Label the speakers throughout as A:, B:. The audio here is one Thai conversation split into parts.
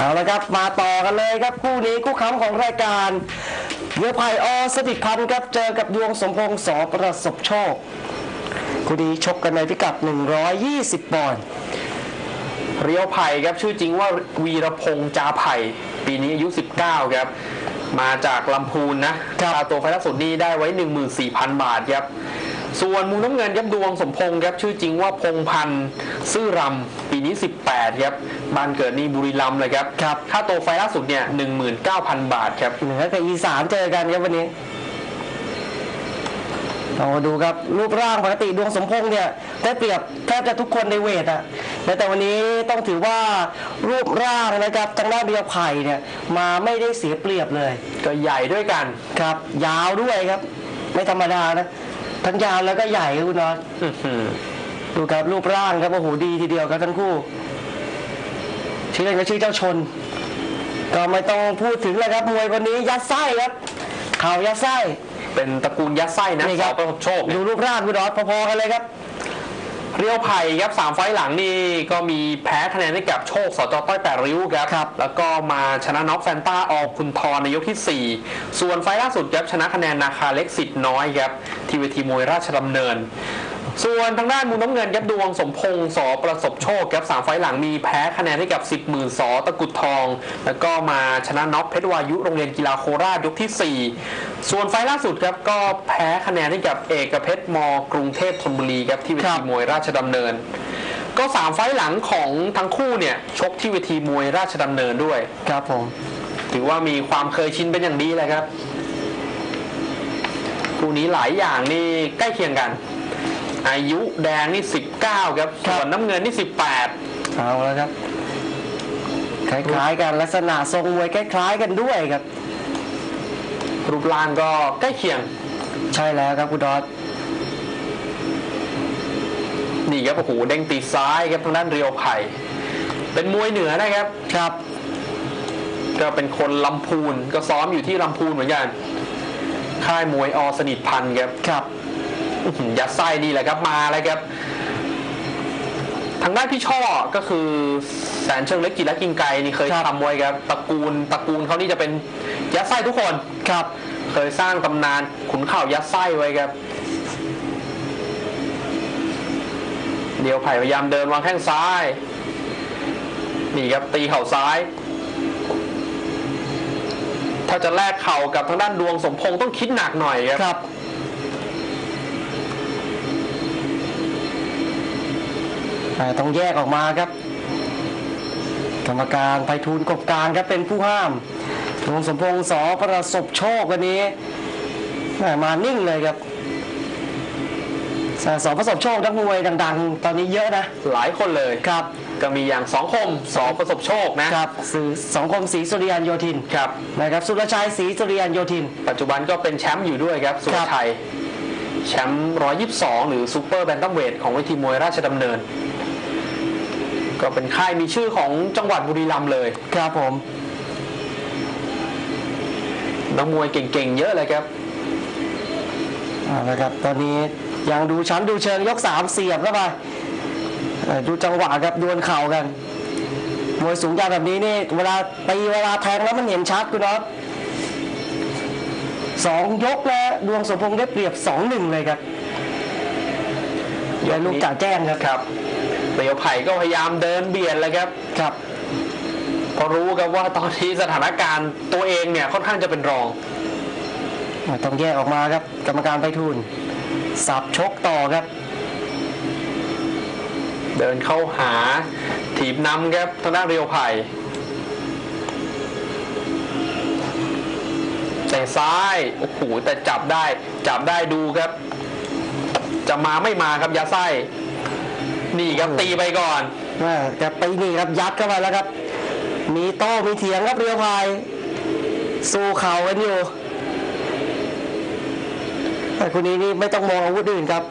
A: เอาละครับมาต่อกันเลยครับคู่นี้คู่ค้ำของรายการเรือไผ่อสถิตพันธ์ครับเจอกับดวงสมพงษ์สอประสบโชคคู่นี้ชกกันในพิกัด 120 ปอนด์
B: เรียวไผ่ครับชื่อจริงว่าวีรพงษ์จาไผ่ปีนี้อายุ 19 ครับ มาจากลำพูนนะค่าตัวไฟล์ล่าสุดนี้ได้ไว้ 14,000 บาทครับ ส่วนมุมน้ำเงินยับดวงสมพงษ์ครับชื่อจริงว่าพงพันธ์ ซื่อรำปีนี้ 18 ครับ บ้านเกิดนี่บุรีรัมย์เลยครับ
A: ครับ
B: ค่าตัวไฟล์ล่าสุดเนี่ย19,000 บาทครับ
A: เหนือกับอีสานเจอกันครับวันนี้เรามาดูครับรูปร่างปกติดวงสมพงษ์เนี่ยได้เปรียบแทบจะทุกคนในเวทอะแต่วันนี้ต้องถือว่ารูปร่างนะครับทางด้านเบียร์ไผ่เนี่ยมาไม่ได้เสียเปรียบเลย
B: ก็ใหญ่ด้วยกัน
A: ครับ ยาวด้วยครับ ไม่ธรรมดานะทั้งยาวแล้วก็ใหญ่ครับคุณนอน
B: อื้อหือ
A: ดูครับรูปร่างครับโอ้โหดีทีเดียวครับทั้งคู่ชื่อเล่นก็ชื่อเจ้าชน ก็ไม่ต้องพูดถึงเลยครับมวยคนนี้ยัดไส้ครับเข่ายัดไส้
B: เป็นตระกูลยัดไส้นะ
A: นี่
B: ส
A: ครั
B: อบประสบโชคเนี่ย
A: ดูรูปร่างคุณนอนพอๆกันเลยครับ
B: เรียวไผ่ครับสามไฟล์หลังนี่ก็มีแพ้คะแนนให้กับโชคสจต้อยแปดริ้วครับ
A: ครับ
B: แล้วก็มาชนะน็อกแฟนต้าออกคุณทรในยกที่ 4 ส่วนไฟล์ล่าสุดครับชนะคะแนนนาคาเล็กสิทธิ์น้อยครับที่เวทีมวยราชดำเนิน ส่วนทางด้านมุมน้ำเงินครับดวงสมพงษ์สอประสบโชคครับสามไฟล์หลังมีแพ้คะแนนให้กับ10หมื่นสอตะกรุดทอง แล้วก็มาชนะน็อกเพชรวายุโรงเรียนกีฬาโคราชยกที่ 4 ส่วนไฟล์ล่าสุดครับก็แพ้คะแนนให้กับเอกเพชรมกรุงเทพธนบุรีครับที่เว
A: ครั
B: ที
A: บ
B: มวยราชดำเนิน ก็สามไฟล์หลังของทั้งคู่เนี่ยชกที่เวทีมวยราชดำเนินด้วย
A: ครับผม
B: ถือว่ามีความเคยชินเป็นอย่างดีเลยครับคู่นี้หลายอย่างนี่ใกล้เคียงกัน อายุแดงนี่ 19 ครับ ส่วนน้ำเงินนี่ 18
A: เอาแล้วครับ คล้ายๆกันลักษณะทรงมวยคล้ายๆกันด้วยครับ
B: รูปร่างก็ใกล้เคียง
A: ใช่แล้วครับคุณดอส
B: นี่ครับโอ้โหเด้งตีซ้ายครับทางด้านเรียวไผ่เป็นมวยเหนือนะครับ
A: ครับ
B: ก็เป็นคนลำพูนก็ซ้อมอยู่ที่ลำพูนเหมือนกันค่ายมวยอสนิทพันธ์ครับ
A: ครับ
B: อื้อหือ ยัดไส้นี่แหละครับมาแล้วครับ ทางด้านพี่ช่อก็คือแสนเชิงเล็กกีฬากินไกรนี่เคย
A: ครับ
B: ทำไว้ครับตระกูลตระกูลเขานี่จะเป็นยัดไส้ทุกคน
A: ครับ
B: เคยสร้างตำนานขุนเข่ายัดไส้ไว้ครับเดียวไผ่พยายามเดินวางแข้งซ้าย นี่ครับตีเข่าซ้าย ถ้าจะแลกเข่ากับทางด้านดวงสมพงษ์ต้องคิดหนักหน่อยครับ
A: ต้องแยกออกมาครับ กรรมการไพฑูรย์กบการครับเป็นผู้ห้ามดวงสมพงษ์สอประสบโชควันนี้แหม่มานิ่งเลยครับสอประสบโชคนักมวยดัง ๆ ตอนนี้เยอะนะ
B: หลายคนเลย
A: ครับ
B: ก็มีอย่างสองคมสองประสบโชคนะครับ
A: สื่อสองคมศรีสุริยันโยธิน
B: ครับ
A: นะครับสุรชัยศรีสุริยันโยธิน
B: ปัจจุบันก็เป็นแชมป์อยู่ด้วยครับสุรชัยแชมป์122 หรือซูเปอร์แบนตัมเวทของเวทีมวยราชดำเนิน ก็เป็นค่ายมีชื่อของจังหวัดบุรีรัมย์เลย
A: ครับผม
B: นักมวยเก่งๆ เยอะเลยครับ
A: เอาละครับ ตอนนี้ยังดูชั้นดูเชิงยกสามเสียบเข้าไปเอ่อดูจังหวะครับดวลเข่ากัน มวยสูงยาวแบบนี้นี่เวลาตีเวลาแทงแล้วมันเห็นชัดคุณน็อตสองยกแล้วดวงสมพงษ์ได้เปรียบสองหนึ่งเลยครับยลูกจ่าแจ้งครับ
B: ครับ เปรียวไผ่ก็พยายามเดินเบียดเลยครับ
A: ครับ
B: เพราะรู้ครับว่าตอนนี้สถานการณ์ตัวเองเนี่ยค่อนข้างจะเป็นรอง
A: อ่าต้องแยกออกมาครับ กรรมการไปทุนสับชกต่อครับ
B: เดินเข้าหาถีบนำครับทางด้านเรียวไผ่แต่ซ้ายโอ้โหแต่จับได้ จับได้ดูครับ จะมาไม่มาครับยาไส้ นี่ครับตีไปก่อน
A: แม่แต่ไปนี่ครับยัดเข้าไปแล้วครับ มีโต้มีเถียงครับเรียวพาย สู้เข่ากันอยู่ แต่คนนี้นี่ไม่ต้องมองอาวุธอื่นครับ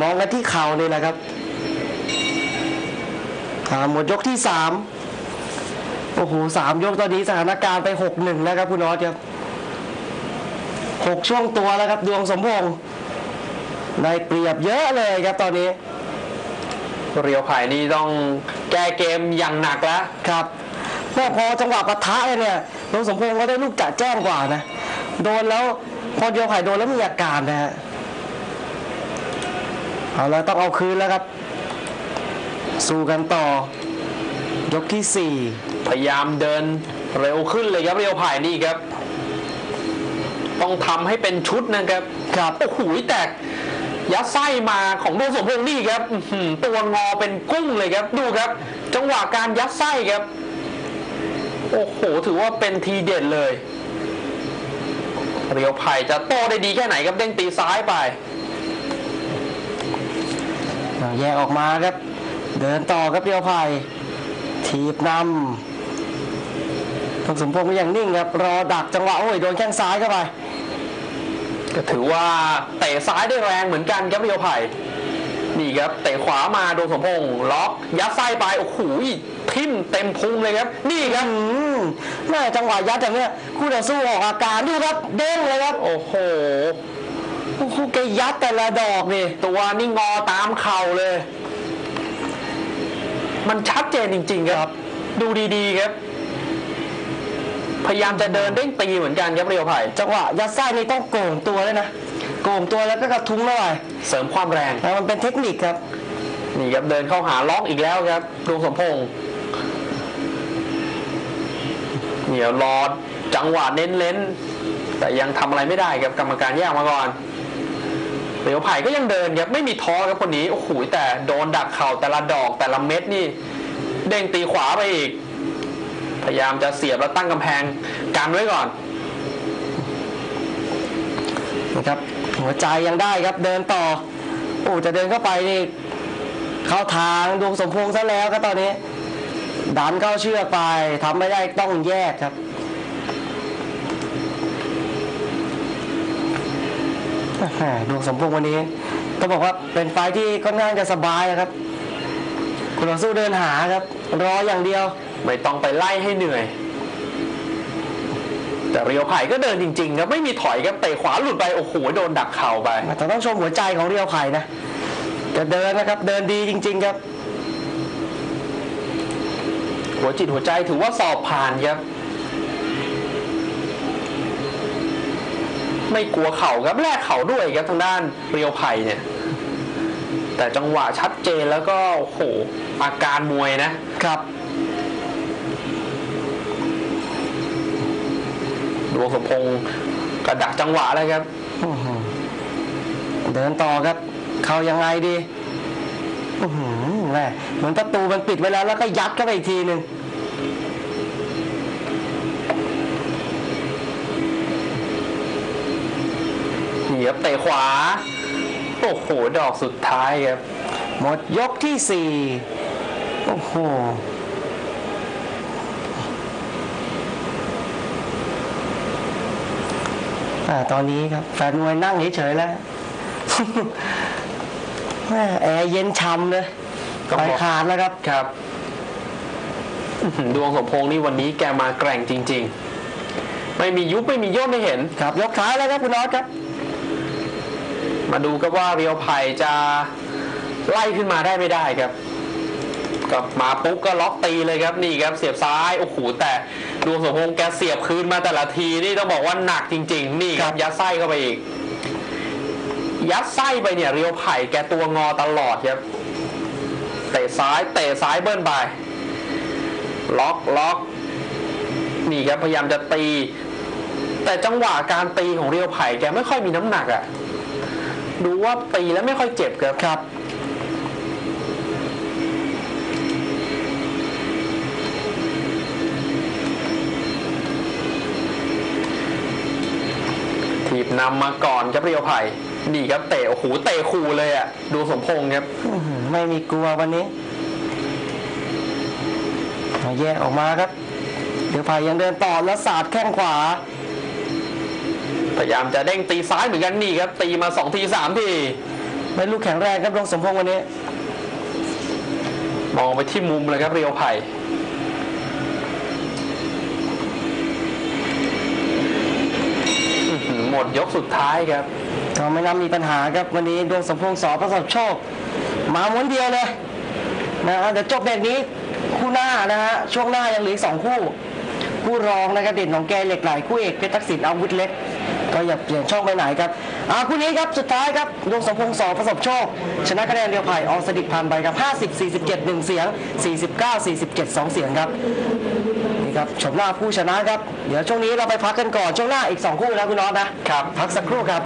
A: มองกันที่เข่านี่แหละครับอ่าหมดยกที่สามโอ้โหสามยกตอนนี้สถานการณ์ไปหกหนึ่งแล้วครับคุณนอตครับหกช่วงตัวแล้วครับดวงสมพงษ์ได้เปรียบเยอะเลยครับตอนนี้
B: เรียวไผ่นี่ต้องแก้เกมอย่างหนักแล้ว
A: ครับแม่พอจังหวะปะทะเนี่ยดวงสมพงษ์ก็ได้ลูกจะแจ้งกว่านะ โดนแล้วพอเดียวไผ่โดนแล้วมีอาการนะฮะเอาแล้วต้องเอาคืนแล้วครับ สู้กันต่อ ยกที่สี่
B: พยายามเดินเร็วขึ้นเลยครับเรียวไผ่นี่ครับ ต้องทำให้เป็นชุดนะครับ
A: ครับ
B: โอ้โหแตก ยัดไส้มาของดวงสมพงษ์นี่ครับตัวงอเป็นกุ้งเลยครับ ดูครับ จังหวะการยัดไส้ครับ โอ้โห ถือว่าเป็นทีเด็ดเลย เรียวไผ่จะโตได้ดีแค่ไหนครับเด้งตีซ้ายไป
A: แยกออกมาครับ เดินต่อครับเดียวไผ่ทีบนำดวงสมพงษ์ก็ยังนิ่งครับ รอดักจังหวะโอ้ยโดนแข้งซ้ายเข้าไป
B: ถือว่าเตะซ้ายได้แรงเหมือนกันครับเรียวไผ่นี่ครับเตะขวามาโดนสมพงษ์ล็อกยัดไส้ไปโอ้โหทิ่มเต็มพุงเลยครับ นี่ครับ
A: อืมแม่จังหวะยัดอย่างเนี้ยคู่ต่อสู้ออกอาการดูครับเด้งเลยครับ
B: โอ้โห
A: โอ้โหแกยัดแต่ละดอกนี่
B: ตัวนี่งอตามเข่าเลย มันชัดเจนจริง ๆ ครับ ดูดีๆครับ พยายามจะเดินเด้งตีเหมือนกันครับเรียวไผ่
A: จังหวะยัดไส้นี่ต้องโก่งตัวเลยนะ โก่งตัวแล้วก็กระทุ้งเข้าไป
B: เสริมความแรง
A: แล้วมันเป็นเทคนิคครับ
B: นี่ครับเดินเข้าหาล็อกอีกแล้วครับดวงสมพงษ์เนี่ยรอจังหวะเน้นๆแต่ยังทำอะไรไม่ได้ครับกรรมการแยกมาก่อนเดี๋ยวไผ่ก็ยังเดินครับไม่มีท้อครับคนนี้โอ้โหแต่โดนดักเข่าแต่ละดอกแต่ละเม็ดนี่ เด้งตีขวาไปอีก พยายามจะเสียบแล้วตั้งกำแพงกันไว้ก่อน
A: นะครับหัวใจยังได้ครับเดินต่อโอ้จะเดินเข้าไปนี่เข้าทางดวงสมพงษ์ซะแล้วก็ตอนนี้ ดันเข้าเชือกไปทำไม่ได้ต้องแยกครับดวงสมพงษ์วันนี้ต้องบอกว่าเป็นไฟที่ค่อนข้างจะสบายนะครับ คุณต่อสู้เดินหาครับ รออย่างเดียว
B: ไม่ต้องไปไล่ให้เหนื่อย แต่เรียวไผ่ก็เดินจริงๆครับไม่มีถอยครับเตะขวาหลุดไปโอ้โหโดนดักเข่าไป
A: แต่ต้องชมหัวใจของเรียวไผ่นะจะเดินนะครับเดินดีจริง ๆ ครับ
B: หัวจิตหัวใจถือว่าสอบผ่านครับไม่กลัวเข่าครับแลกเข่าด้วยครับทางด้านเรียวไผ่เนี่ย แต่จังหวะชัดเจนแล้วก็โอ้โหอาการมวยนะ
A: ครับ
B: ดวงสมพงษ์กระดักจังหวะเลยครับ
A: อื้อหือเดินต่อครับ เข้ายังไงดีอื้อหือแม่เหมือนประตูมันปิดไว้แล้ว แล้วก็ยัดเข้าไปอีกทีหนึ่ง
B: นี่ครับเตะขวา โอ้โห ดอกสุดท้ายครับ
A: หมดยกที่สี่โอ้โห อ่าตอนนี้ครับแฟนมวยนั่งเฉยๆแล้วแม่แอร์เย็นช่ำเลย
B: ก็
A: ไป
B: บอก
A: ขาดแล้วครับ
B: ครับอื้อหือดวงสมพงษ์นี่วันนี้แกมาแกร่งจริง ๆ ไม่มียุบไม่มีย่นให้เห็น
A: ครับ ยกท้ายแล้วครับคุณน็อตครับ
B: มาดูกันว่าเรียวไผ่จะไล่ขึ้นมาได้ไม่ได้ครับ กลับมาปุ๊บก็ล็อกตีเลยครับนี่ครับเสียบซ้ายโอ้โหแต่ดวงสมพงษ์แกเสียบคืนมาแต่ละทีนี่ต้องบอกว่าหนักจริง ๆ นี่ครับยัดไส้เข้าไปอีก ยัดไส้ไปเนี่ยเรียวไผ่แกตัวงอตลอดครับเตะซ้ายเตะซ้ายเบิ้ลไปล็อกล็อกนี่ครับพยายามจะตี แต่จังหวะการตีของเรียวไผ่แกไม่ค่อยมีน้ำหนักอะ่ะดูว่าตีแล้วไม่ค่อยเจ็บครับ
A: ครับ
B: นำมาก่อนครับเรียวไผ่นี่ครับเตะโอ้โหเตะคูเลยอะ่ะ ดูสมพงษ์ครับ
A: อื้อหือไม่มีกลัววันนี้เอาแยกออกมาครับ เดี๋ยวไผ่ยังเดินต่อแล้วสาดแข้งขวา
B: พยายามจะเด้งตีซ้ายเหมือนกันนี่ครับ ตีมาสองทีสามที
A: เป็นลูกแข็งแรงครับดวงสมพงษ์วันนี้
B: มองไปที่มุมเลยครับเรียวไผ่อื้อหือหม ดยกสุดท้ายครับ
A: ก็ไม่น่ามีปัญหาครับวันนี้ดวงสมพงษ์สอประสบโชค มาม้วนเดียวเลยนะเดี๋ยวจบแบบนี้คู่หน้านะฮะช่วงหน้ายังเหลืออกสองคู่ คู่รองนะครับเด่นของแกเหล็กไหลคู่เอกเพชรทักษิณอาวุธเล็ก ก็อย่าเปลี่ยนช่องไปไหนครับ อ่าคู่นี้ครับสุดท้ายครับดวงสมพงษ์สอประสบโชค ชนะคะแนนเดียวไผ่ออสดิกพันธ์ไปครับ50 47 1 เสียง 49 47 2 เสียงครับนี่ครับชมหน้าผู้ชนะครับ เดี๋ยวช่วงนี้เราไปพักกันก่อนช่วงหน้าอีก 2 คู่นะคุณน็อตนะครับพักสักครู่ครับ